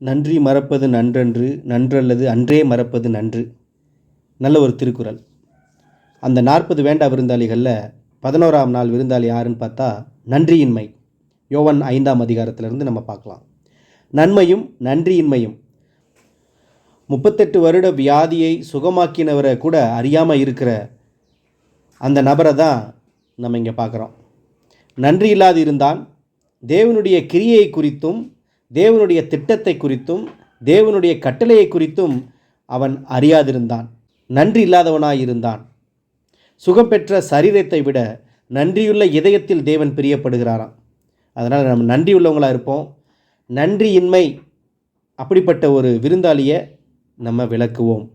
நன்றி மறப்பது நன்றன்று நன்றல்லது அன்றே மறப்பது நன்று. நல்ல ஒரு திருக்குறள். அந்த நாற்பது வேண்டா விருந்தாளிகளில் பதினோராம் நாள் விருந்தாளி யாருன்னு பார்த்தா நன்றியின்மை. யோவன் ஐந்தாம் அதிகாரத்திலிருந்து நம்ம பார்க்கலாம். நன்மையும் நன்றியின்மையும். முப்பத்தெட்டு வருட வியாதியை சுகமாக்கினவரை கூட அறியாமல் இருக்கிற அந்த நபரை தான் நம்ம இங்கே பார்க்குறோம். நன்றி இல்லாது இருந்தான் தேவனுடைய கிரியை குறித்தும் தேவனுடைய திட்டத்தை குறித்தும் தேவனுடைய கட்டளையை குறித்தும் அவன் அறியாதிருந்தான். நன்றி இல்லாதவனாய் இருந்தான். சுகம் பெற்ற சரீரத்தை விட நன்றியுள்ள இதயத்தில் தேவன் பிரியப்படுகிறாராம். அதனால் நம்ம நன்றி உள்ளவங்களாக இருப்போம். நன்றியின்மை அப்படிப்பட்ட ஒரு விருந்தாளியை நம்ம விளக்குவோம்.